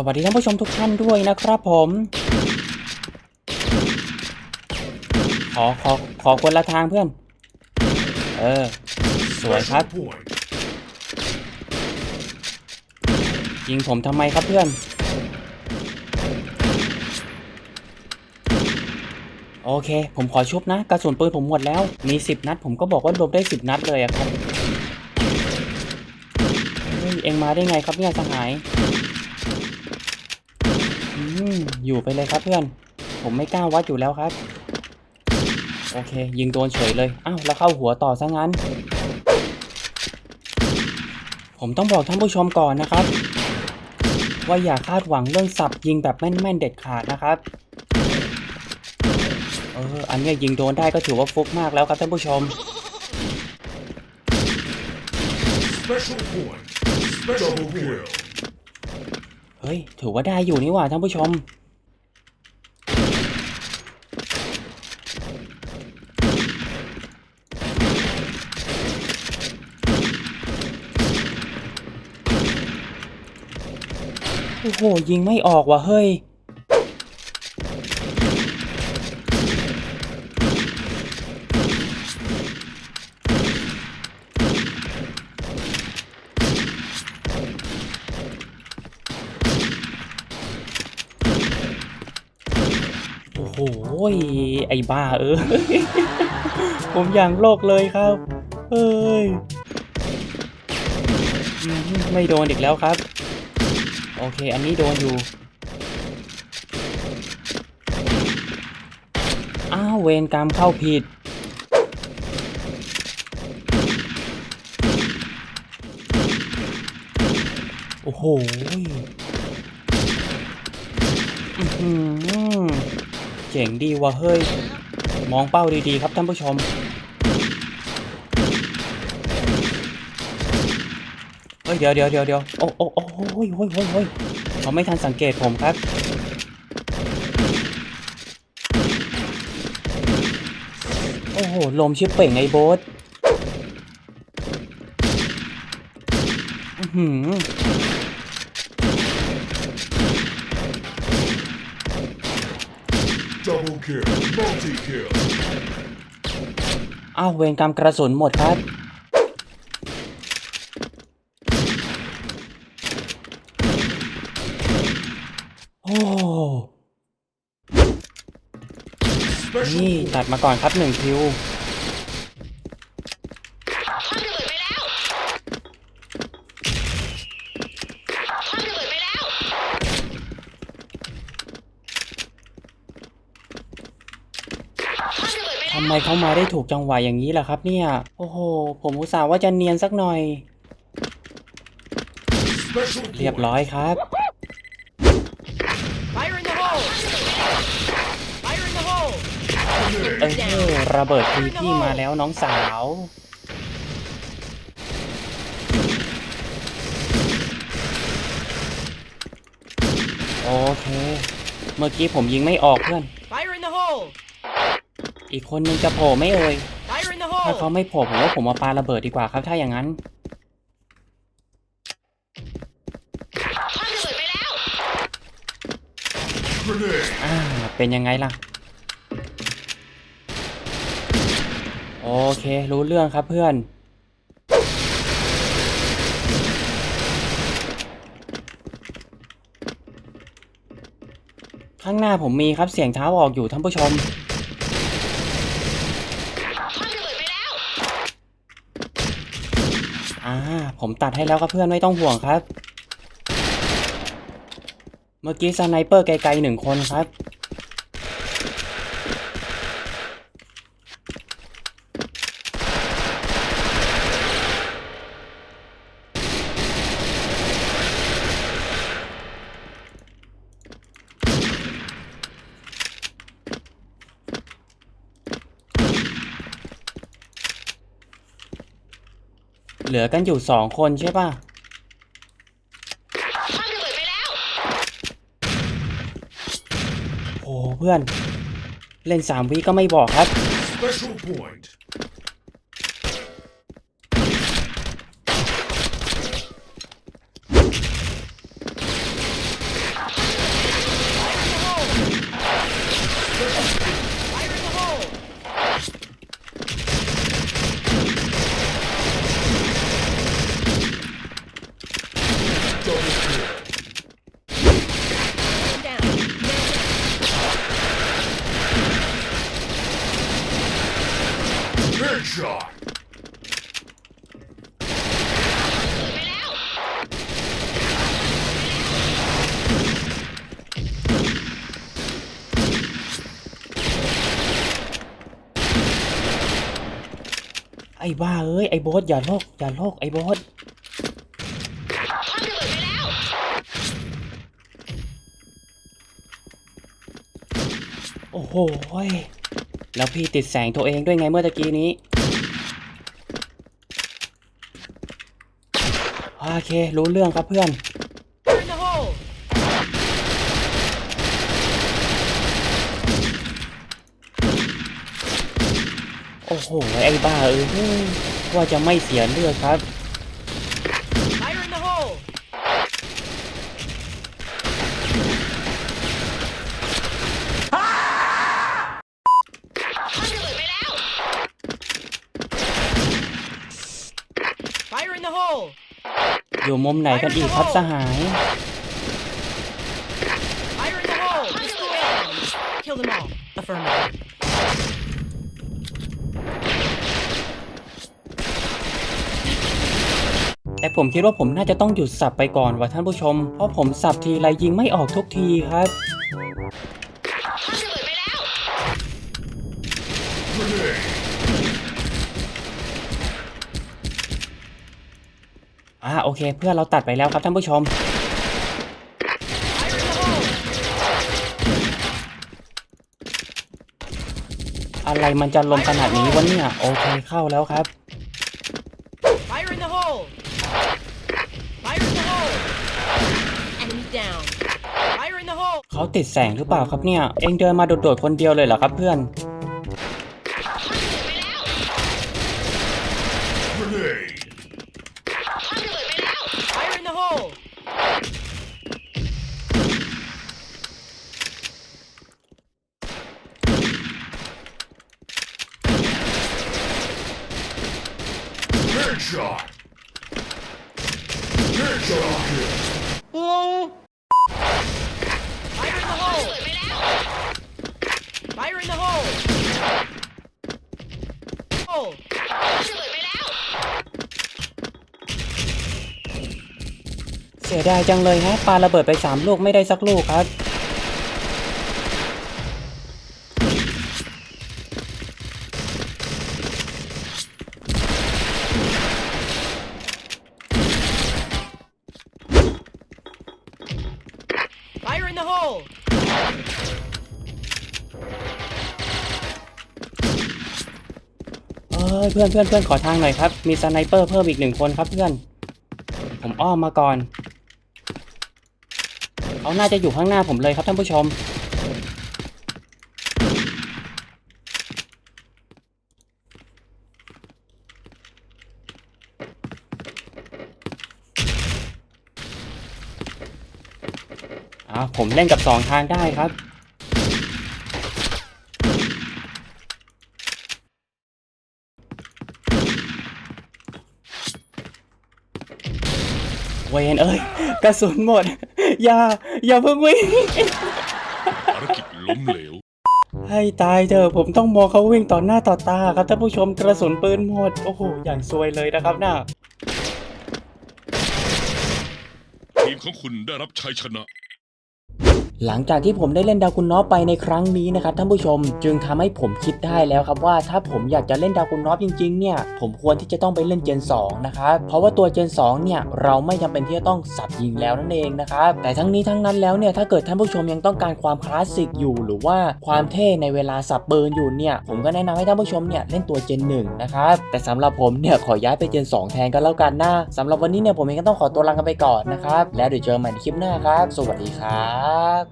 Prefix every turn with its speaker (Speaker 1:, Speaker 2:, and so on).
Speaker 1: สวัสดีท่านผู้ชมทุกท่านด้วยนะครับผม ขอขอขอคนละทางเพื่อน เออ สวยครับ ยิงผมทำไมครับเพื่อน โอเค ผมขอชุบนะ กระสุนปืนผมหมดแล้ว มีสิบนัด ผมก็บอกว่ารวมได้สิบนัดเลยอะครับเฮ้ยเอ็งมาได้ไงครับเนี่ยสหาย อืมอยู่ไปเลยครับเพื่อน ผมไม่กล้าวัดอยู่แล้วครับ โอเค ยิงโดนเฉยเลยอ้าวแล้วเข้าหัวต่อซะงั้น ผมต้องบอกท่านผู้ชมก่อนนะครับ ว่าอย่าคาดหวังเรื่องสับยิงแบบแม่นๆเด็ดขาดนะครับเอออันเนี้ยยิงโดนได้ก็ถือว่าฟุกมากแล้วครับท่านผู้ชม
Speaker 2: Special point. Special kill.
Speaker 1: เฮ้ย ถือว่าได้อยู่นี่หว่าท่านผู้ชม โอ้โห ยิงไม่ออกว่ะเฮ้ย หไอ้บ้าเออผมอย่างโลกเลยครับเอ้ย ไม่โดนอีกแล้วครับ โอเค อันนี้โดนอยู่ อ้าวเวรกรรมเข้าผิดโอ้โห อื้อหือเจ๋งดีว่ะเฮ้ย มองเป้าดีๆครับท่านผู้ชม เฮ้ยเดี๋ยวเดี๋ยวเดี๋ยวเดี๋ยวโอ้โอ้โอ้โอ้ยโอ้ยโอ้ยโอ้ยเขาไม่ทันสังเกตผมครับ โอ้โห ลมชิบเป่งไอ้โบ๊ทอื้อหือ
Speaker 2: Double kill. Multi kill.
Speaker 1: อ้าวเวรกรรมกระสุนหมดครับ โอ้
Speaker 2: Special
Speaker 1: นี่
Speaker 2: point.
Speaker 1: ตัดมาก่อนครับหนึ่งคิว
Speaker 3: คว้างระเบิดไปแล้วคว้างระเบิดไปแล้วคว้างระเบิดไปแล้ว
Speaker 1: ทำไมเขามาได้ถูกจังหวะอย่างนี้ล่ะครับ เนี่ย โอ้โห ผมอุตส่าห์ว่าจะเนียนสักหน่อย เรียบร้อยครับ เออระเบิดทีพี่มาแล้วน้องสาว โอเค เมื่อกี้ผมยิงไม่ออกเพื่อน
Speaker 3: Fire in the hole
Speaker 1: อีกคนนึงจะโผล่ไม่เอ่ย
Speaker 3: Fire in the
Speaker 1: ถ้า
Speaker 3: hole
Speaker 1: เขาไม่โผล่ผมว่าผมมาปาระเบิดดีกว่าครับถ้าอย่างนั้น
Speaker 3: คว้างระเบิดไปแล้ว
Speaker 2: Grenade.
Speaker 1: อ่าเป็นยังไงล่ะ โอเค รู้เรื่องครับเพื่อนข้างหน้าผมมีครับเสียงเท้าออกอยู่ท่านผู้ชม
Speaker 3: คว้างระเบิดไปแล้ว
Speaker 1: อ่า ผมตัดให้แล้วครับเพื่อนไม่ต้องห่วงครับ เมื่อกี้สไนเปอร์ไกลๆหนึ่งคนครับ เหลือกันอยู่สองคนใช่ป่ะ
Speaker 3: คว้างระเบิดไปแล้ว
Speaker 1: โอ้เพื่อน เล่นสามวิก็ไม่บอกครับ
Speaker 2: Special point.
Speaker 1: อ้บ้าเอ้ยไอ้โบสอย่าโลกอย่าโลกไอ้โบสโอ้โหแล้วพี่ติดแสงตัวเองด้วยไงเมื่อตะกี้นี้โอเครู้เรื่องครับเพื่อน
Speaker 3: Fire in the hole!
Speaker 1: โอ้โห ไอ้บ้าเอ้ยว่าจะไม่เสียเลือดครับ
Speaker 3: Fire in the hole! คว้างระเบิดไปแล้ว Fire in the hole!
Speaker 1: อยู่มุมไหนกันอีกครับสหาย
Speaker 3: Fire in the hole! Destroy enemies. Kill them all. Affirmative.
Speaker 1: แต่ผมคิดว่าผมน่าจะต้องหยุดสับไปก่อนว่ะท่านผู้ชม เพราะผมสับทีไรยิงไม่ออกทุกทีครับ
Speaker 3: คว้างระเบิดไปแล้ว
Speaker 1: อ่าโอเค เพื่อนเราตัดไปแล้วครับท่านผู้ชม อะไรมันจะลมขนาดนี้วะเนี่ย โอเคเข้าแล้วครับ
Speaker 3: Fire in the hole! Fire in the hole! Enemy down. Fire in the hole!
Speaker 1: เขาติดแสงหรือเปล่าครับเนี่ย เองเดินมาโดดๆคนเดียวเลยเหรอครับเพื่อน
Speaker 2: Grenade.
Speaker 3: Fire in the hole!
Speaker 2: 'Headshot. Headshot kill.
Speaker 3: Fire in the hole! Fire in the hole! Hole!
Speaker 1: เสียดายจังเลยฮะปาระเบิดไปสามลูกไม่ได้สักลูกครับ
Speaker 3: Fire in the hole!
Speaker 1: เอ้ยเพื่อนเพื่อนเพื่อนขอทางหน่อยครับ มีสไนเปอร์เพิ่มอีกหนึ่งคนครับเพื่อน ผมอ้อมมาก่อน เขาน่าจะอยู่ข้างหน้าผมเลยครับท่านผู้ชม อ่าผมเล่นกับสองทางได้ครับเวนเอ้ยกระสุนหมด อย่า อย่าเพิ่งวิ่ง
Speaker 4: ภารกิจล้มเหลว
Speaker 1: ให้ตายเถอะผมต้องมองเขาวิ่งต่อหน้าต่อตาครับท่านผู้ชมกระสุนปืนหมด โอ้โห อย่างซวยเลยนะครับน่า
Speaker 4: ทีมของคุณได้รับชัยชนะ
Speaker 1: หลังจากที่ผมได้เล่นดาวคุณน้อไปในครั้งนี้นะครับท่านผู้ชม จึงทำให้ผมคิดได้แล้วครับว่าถ้าผมอยากจะเล่นดาวคุณน้อจริงๆเนี่ยผมควรที่จะต้องไปเล่นเจน2นะครับเพราะว่าตัวเจน2เนี่ยเราไม่จำเป็นที่จะต้องสับยิงแล้วนั่นเองนะครับแต่ทั้งนี้ทั้งนั้นแล้วเนี่ยถ้าเกิดท่านผู้ชมยังต้องการความคลาสสิกอยู่ หรือว่าความเท่ในเวลาสับปืนอยู่เนี่ยผมก็แนะนำให้ท่านผู้ชมเนี่ยเล่นตัวเจน1นะครับแต่สำหรับผมเนี่ยขอย้ายไปเจน 2 แทนกันแล้วกันนะสำหรับวันนี้เนี่ยผมเองก็ต้องขอตัวลากันไปก่อนนะครับแล้วเดี๋ยวเจอกันใหม่ในคลิปหน้าครับ สวัสดีครับ